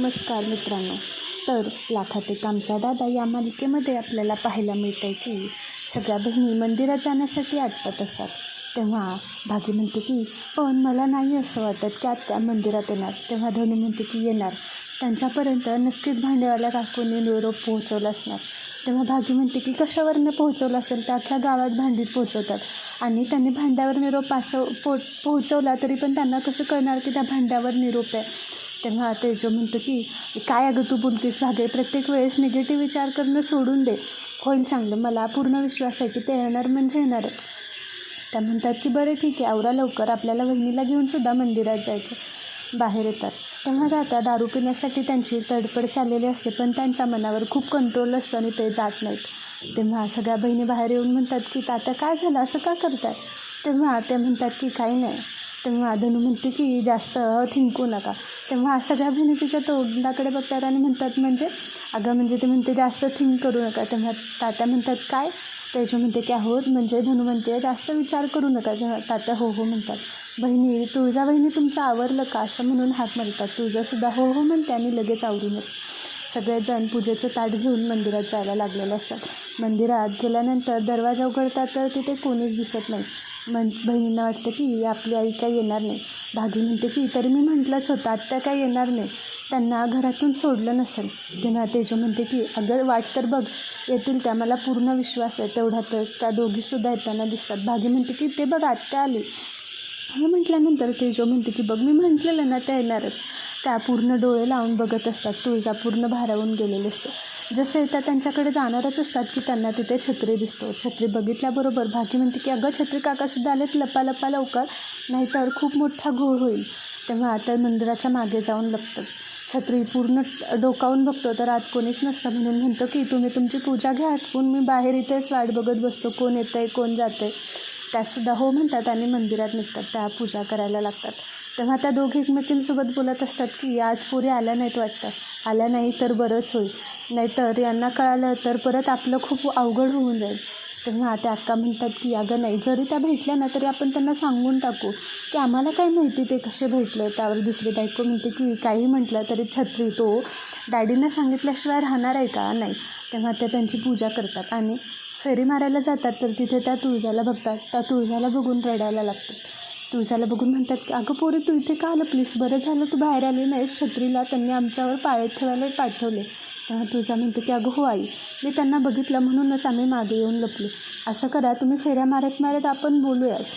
नमस्कार मित्रांनो. तर लाखाते कामचा आमचा दादा या मालिकेमध्ये आपल्याला पाहायला मिळतं आहे की सगळ्या बहिणी मंदिरात जाण्यासाठी आटपत असतात. तेव्हा भागी म्हणते की पण मला नाही असं वाटत की आत्ता मंदिरात येणार. तेव्हा धोनी म्हणते की येणार. त्यांच्यापर्यंत नक्कीच भांडेवाल्या काकूने निरोप पोहोचवला असणार. तेव्हा भागी म्हणते की कशावरनं पोहोचवलं असेल तर अख्ख्या गावात भांडीत पोहोचवतात. आणि त्यांनी भांड्यावर निरोप पाचव पो पोहोचवला तरी पण त्यांना कसं कळणार की त्या भांड्यावर निरोप आहे? तेव्हा तेजो म्हणतो की काय अगं तू बोलतीस भागे प्रत्येक वेळेस निगेटिव्ह विचार करणं सोडून दे. होईल चांगलं मला पूर्ण विश्वास आहे की ते येणार म्हणजे येणारच. त्या म्हणतात की बरं ठीक आहे. आवरा लवकर. आपल्याला वहिनीला घेऊन सुद्धा मंदिरात जायचं बाहेर येतात. तेव्हा जाता दारू पिण्यासाठी त्यांची तडपड चाललेली असते पण त्यांच्या मनावर खूप कंट्रोल असतो आणि ते जात नाहीत. तेव्हा सगळ्या बहिणी बाहेर येऊन म्हणतात की तात्या काय झालं? असं का करतात तेव्हा ते म्हणतात की काही नाही. तेव्हा धनू म्हणते की जास्त थिंकू नका. तेव्हा सगळ्या बहिणी तिच्या तोंडाकडे बघतात आणि म्हणतात म्हणजे अगं म्हणजे ते म्हणते जास्त थिंक करू नका. तेव्हा तात्या म्हणतात काय? त्याच्या म्हणते की आहोत म्हणजे धनू म्हणते जास्त विचार करू नका. तात्या हो हो म्हणतात. बहिणी तुळजा बहिणी तुमचं आवरलं का? असं म्हणून हात मारतात. तुळजासुद्धा हो हो म्हणते आणि लगेच आवरून येते सगळेजण पूजेचं ताट घेऊन मंदिरात जायला लागलेले असतात. मंदिरात गेल्यानंतर दरवाजा उघडतात तर तिथे कोणीच दिसत नाही. मन बहिणींना वाटतं की आपली आई काही येणार नाही. भागी म्हणते की तर मी म्हटलंच होतं आत्या काही येणार नाही. त्यांना घरातून सोडलं नसेल. तेव्हा तेजो म्हणते की अगं वाट तर बघ. येतील त्या मला पूर्ण विश्वास आहे. तेवढ्यातच त्या दोघीसुद्धा येताना दिसतात. भागी म्हणते की ते बघ आत्या आली. हे म्हटल्यानंतर तेजो म्हणते की बघ मी म्हटलेलं ना त्या येणारच. त्या पूर्ण डोळे लावून बघत असतात. तुळजा पूर्ण भारावून गेलेली असते. जसे त्या त्यांच्याकडे जाणारच असतात की त्यांना तिथे छत्री दिसतो. छत्री बघितल्याबरोबर भागी म्हणते की अगं छत्री काकासुद्धा आलेत लपा लपा लवकर. नाहीतर खूप मोठा घोळ होईल. तेव्हा आता मंदिराच्या मागे जाऊन लपतात छत्री पूर्ण डोकावून बघतो. तर आत कोणीच नसतं म्हणून म्हणतो की तुम्ही तुमची पूजा घ्या आटपून. मी बाहेर इथेच वाट बघत बसतो. कोण येतं आहे कोण जातं आहे त्यातसुद्धा हो म्हणतात आणि मंदिरात निघतात. त्या पूजा करायला लागतात. तेव्हा त्या दोघी एकमेकींसोबत बोलत असतात की आज पुरी आल्या नाहीत वाटतं. आल्या नाही तर बरंच होईल. नाहीतर यांना कळालं तर परत आपलं खूप अवघड होऊन जाईल. तेव्हा त्या अक्का म्हणतात की अगं नाही जरी त्या भेटल्या ना तरी आपण त्यांना सांगून टाकू की आम्हाला काय माहिती ते कसे भेटले. त्यावर दुसरी बायको म्हणते की काही म्हटलं तरी छत्री तो डॅडींना सांगितल्याशिवाय राहणार आहे का? नाही. तेव्हा त्या त्यांची पूजा करतात आणि फेरी मारायला जातात तर तिथे त्या तुळजाला बघतात. त्या तुळजाला बघून रडायला लागतात. तुळजाला बघून म्हणतात की अगं पोरं तू इथे का आलं प्लीज बरं झालं तू बाहेर आली नाहीस. छत्रीला त्यांनी आमच्यावर पाळत ठेवायला पाठवले. तेव्हा तुळजा म्हणते की अगं हो आई मी त्यांना बघितलं म्हणूनच आम्ही मागे येऊन लपलो. असं करा तुम्ही फेऱ्या मारत मारत आपण बोलूयास.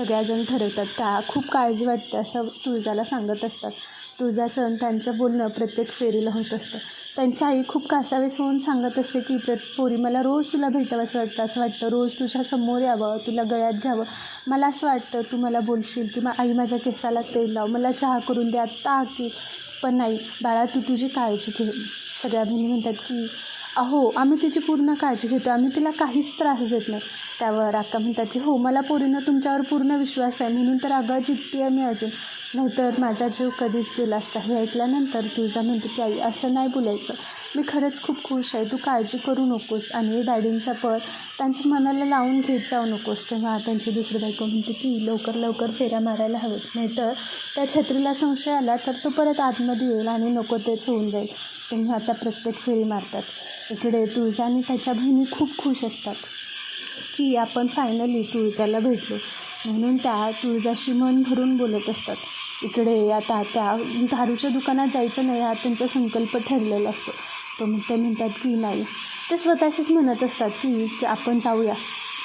सगळ्याजण ठरवतात त्या खूप काळजी वाटते असं तुळजाला सांगत असतात. तुझा आणि त्यांचं बोलणं प्रत्येक फेरीला होत असतं. त्यांची आई खूप कासावेस होऊन सांगत असते की प्र पोरी मला रोज तुला भेटावं असं वाटतं असं वाटतं. रोज तुझ्या समोर यावं तुला गळ्यात घ्यावं. मला असं वाटतं तू मला बोलशील की मा आई माझ्या केसाला तेल लाव मला चहा करून दे आत्ता की पण नाही बाळा तू तुझी काळजी घे. सगळ्या बहिणी म्हणतात की अहो आम्ही तिची पूर्ण काळजी घेतो आम्ही तिला काहीच त्रास देत नाही. त्यावर अक्का म्हणतात की हो मला पोरीनं तुमच्यावर पूर्ण विश्वास आहे. म्हणून तर अगं जिद्दी आहे मी अजून. नाहीतर माझा जीव कधीच गेला असता. हे ऐकल्यानंतर तुझा म्हणते की आई असं नाही बोलायचं. मी खरंच खूप खुश आहे. तू काळजी करू नकोस. आणि डॅडींचा पळ त्यांच्या मनाला लावून घेत जाऊ नकोस. तेव्हा त्यांची दुसरी बायको म्हणते की लवकर लवकर फेऱ्या मारायला हवेत. नाहीतर त्या छत्रीला संशय आला तर तो परत आतमध्ये येईल आणि नको तेच होऊन जाईल. तेव्हा आता प्रत्येक फेरी मारतात. इकडे तुळजा आणि त्याच्या बहिणी खूप खुश असतात. की आपण फायनली तुळजाला भेटलो. म्हणून त्या तुळजाशी मन भरून बोलत असतात. इकडे आता त्या दारूच्या दुकानात जायचं नाही हा त्यांचा संकल्प ठरलेला असतो. तो मग ते म्हणतात की नाही. ते स्वतःशीच म्हणत असतात की की आपण जाऊया.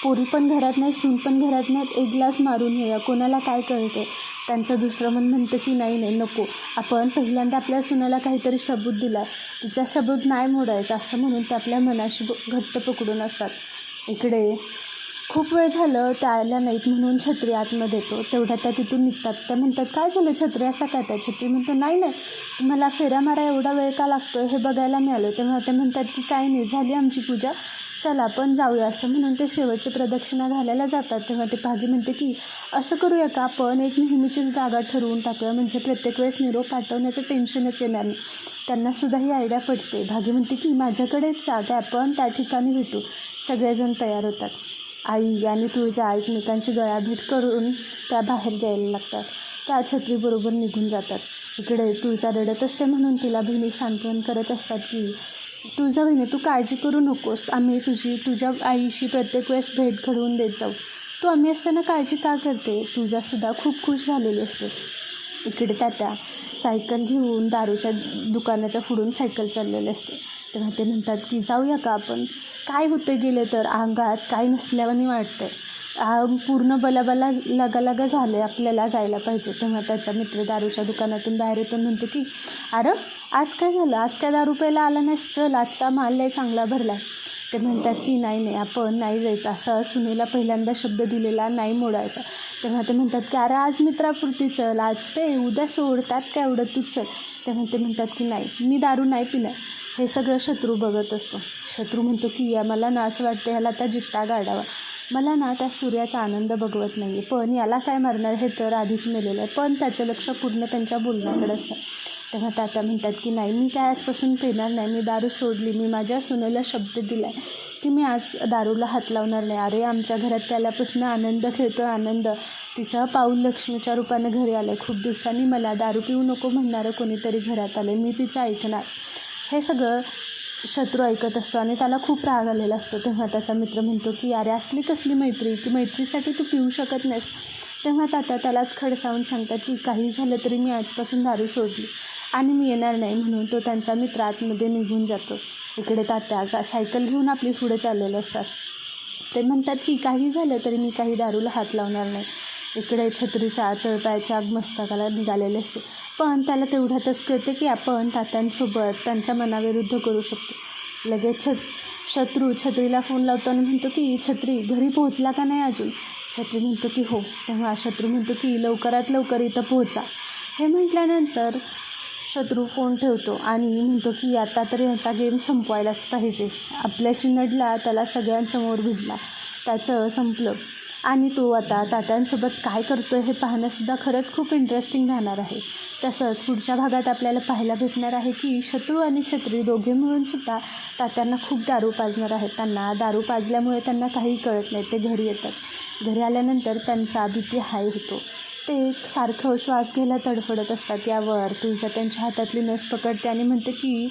पोरी पण घरात नाही सून पण घरात नाहीत. एक ग्लास मारून येऊया. कोणाला काय कळते त्यांचं दुसरं मन म्हणतं की नाही नाही नको. आपण पहिल्यांदा आपल्या सुनाला काहीतरी सबूत दिला तिचा सबूत नाही मोडायचा असं म्हणून ते आपल्या मनाशी घट्ट पकडून असतात. इकडे. खूप वेळ झालं त्या आल्या नाहीत म्हणून छत्री आतमध्ये येतो तेवढ्या त्या तिथून निघतात. त्या म्हणतात काय झालं छत्री? असा काय त्या छत्री? म्हणतो नाही नाही. तुम्हाला फेऱ्या मारा एवढा वेळ का लागतो हे बघायला मिळालं तेव्हा ते म्हणतात की काय नाही झाली आमची पूजा. चला आपण जाऊया. असं म्हणून ते शेवटची प्रदक्षिणा घालायला जातात. तेव्हा ते भागी म्हणते की असं करूया का? आपण एक नेहमीचीच जागा ठरवून टाकूया. म्हणजे प्रत्येक वेळेस निरोप पाठवण्याचं टेन्शनच येणार नाही. त्यांनासुद्धा ही आयडिया पडते भागी म्हणते की माझ्याकडे एक जागा आहे. आपण त्या ठिकाणी भेटू. सगळेजण तयार होतात. आई आणि तुळजा एकमेकांची गळाभेट करून त्या बाहेर द्यायला लागतात. त्या छत्रीबरोबर निघून जातात. इकडे तुळजा रडत असते म्हणून तिला बहिणी सांत्वन करत असतात की तुझ्या बहिणी तू काळजी करू नकोस. आम्ही तुझी तुझ्या आईशी प्रत्येक वेळेस भेट घडवून देत जाऊ. तू आम्ही असताना काळजी का करते? तुझासुद्धा खूप खुश झालेली असते. इकडे त्या सायकल घेऊन दारूच्या दुकानाच्या पुढून सायकल चाललेली असते. तेव्हा ते म्हणतात की जाऊया का आपण? काय होतं गेले तर? अंगात काय नसल्यावानी वाटतं अंग पूर्ण बलाबला लगालगा झालं आहे आपल्याला जायला पाहिजे. तेव्हा त्याचा मित्र दारूच्या दुकानातून बाहेर येतो म्हणतो की अरे आज काय झालं? आज काय दारू प्यायला आला नाहीस? चल आजचा माल लय चांगला भरला आहे ते म्हणतात की नाही नाही आपण नाही जायचं. असं सुनेला पहिल्यांदा शब्द दिलेला नाही मोडायचा. तेव्हा ते म्हणतात की अरे आज मित्रापुरती चल आज ते उद्या सोडतात काय एवढं तू चल? तेव्हा ते म्हणतात की नाही मी दारू नाही पिणार. हे सगळं शत्रू बघत असतो. शत्रू म्हणतो की या मला ना असं वाटतं ह्याला आता जित्ता गाडावा. मला ना त्या सूर्याचा आनंद बघवत नाही आहे पण याला काय मारणार हे तर आधीच मेलेलं आहे. पण त्याचं लक्ष पूर्ण त्यांच्या बोलण्याकडे असतं. तेव्हा तात्या म्हणतात की नाही मी काय आजपासून पिणार नाही. मी दारू सोडली. मी माझ्या सुनेला शब्द दिला आहे की मी आज दारूला हात लावणार नाही. अरे आमच्या घरात त्यालापासून आनंद खेळतो आनंद. तिचं पाऊल लक्ष्मीच्या रूपाने घरी आलं खूप दिवसांनी मला दारू पिऊ नको म्हणणारं कोणीतरी घरात आलं मी तिचं ऐकणार. हे सगळं शत्रू ऐकत असतो आणि त्याला खूप राग आलेला असतो. तेव्हा त्याचा मित्र म्हणतो की अरे असली कसली मैत्री? की मैत्रीसाठी तू पिऊ शकत नाहीस. तेव्हा तात्या त्यालाच खडसावून सांगतात की काही झालं तरी मी आजपासून दारू सोडली. आणि मी येणार नाही म्हणून तो त्यांचा मित्र आतमध्ये निघून जातो. इकडे तात्या का सायकल घेऊन आपली पुढे चाललेले असतात. ते म्हणतात की काही झालं तरी मी काही दारूला हात लावणार नाही. इकडे छत्रीचा तळपायाच्या मस्तकाला निघालेले असते. पण त्याला तेवढ्यातच कळते की आपण तात्यांसोबत त्यांच्या मनाविरुद्ध करू शकतो. लगेच छत शत्रू छत्रीला फोन लावतो आणि म्हणतो की छत्री घरी पोहोचला का नाही अजून? छत्री म्हणतो की हो. तेव्हा शत्रू म्हणतो की लवकरात लवकर इथं पोहोचा. हे म्हटल्यानंतर शत्रू फोन ठेवतो? आणि म्हणतो की आता तरी ह्याचा गेम संपवायलाच पाहिजे. आपल्याशी नडला त्याला सगळ्यांसमोर भिडला. त्याचं संपलं. आणि तो आता तात्यांसोबत काय करतो आहे हे पाहणंसुद्धा खरंच खूप इंटरेस्टिंग राहणार आहे. तसंच पुढच्या भागात आपल्याला पाहायला भेटणार आहे की शत्रू आणि छत्री दोघे मिळूनसुद्धा तात्यांना खूप दारू पाजणार आहेत. त्यांना दारू पाजल्यामुळे त्यांना काही कळत नाही. ते घरी येतात. घरी आल्यानंतर त्यांचा बी पी हाय होतो. ते सारखं श्वास घ्यायला तडफडत असतात यावर. तुळजा त्यांच्या हातातली नस पकडते आणि म्हणते की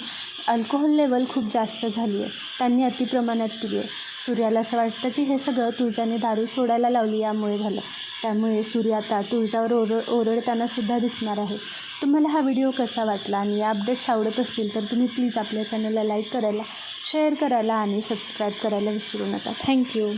अल्कोहोल लेवल खूप जास्त झाली आहे त्यांनी अतिप्रमाणात पिली आहे सूर्याला असं वाटतं की हे सगळं तुळजाने दारू सोडायला लावली यामुळे झालं. त्यामुळे सूर्य आता तुळजावर ओरड ओरडताना सुद्धा दिसणार आहे. तुम्हाला हा व्हिडिओ कसा वाटला आणि या अपडेट्स आवडत असतील तर तुम्ही प्लीज आपल्या चॅनलला लाईक करायला शेअर करायला आणि सबस्क्राईब करायला विसरू नका. थँक्यू